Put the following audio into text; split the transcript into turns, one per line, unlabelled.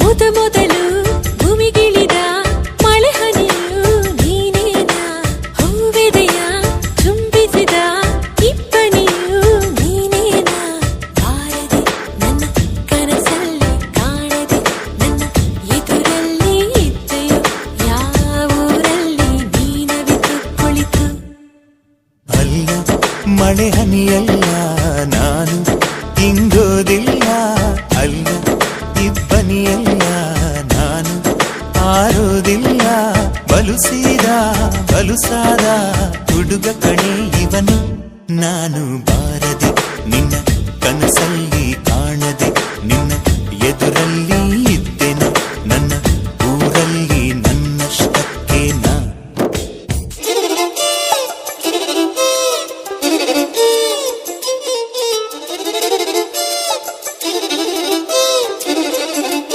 ಮೊದ ಮೊದಲು ಭೂಮಿಗಿಳಿದ ಮಳೆ ಹನಿಯು ನೀನೇನಾ? ಹೂವೆದೆಯ ಚುಂಬಿಸಿದ ಇಬ್ಬನಿಯು ನೀನೇನಾ? ಬಾರದೆ ನನ್ನ ಕನಸಲ್ಲಿ ಕಾಣದೆ ನನ್ನ ಎದುರಲ್ಲಿ ಇದ್ದೆಯೋ ಯಾವೂರಲ್ಲಿ ನೀನವಿತು ಕುಳಿತು?
ಅಲ್ಲ, ಮಳೆ ಹನಿಯಲ್ಲ, ನಾನು ಇಬ್ಬನಿಯಲ್ಲ ನಾನು ಆರೋದಿಲ್ಲ ಬಲುಸೀದ ಬಲುಸಾದ ಹುಡುಗ ಕಣೆ ಇವನು ನಾನು ಬಾರದೆ ನಿನ್ನ ಕನಸಲ್ಲಿ ಕಾಣದೆ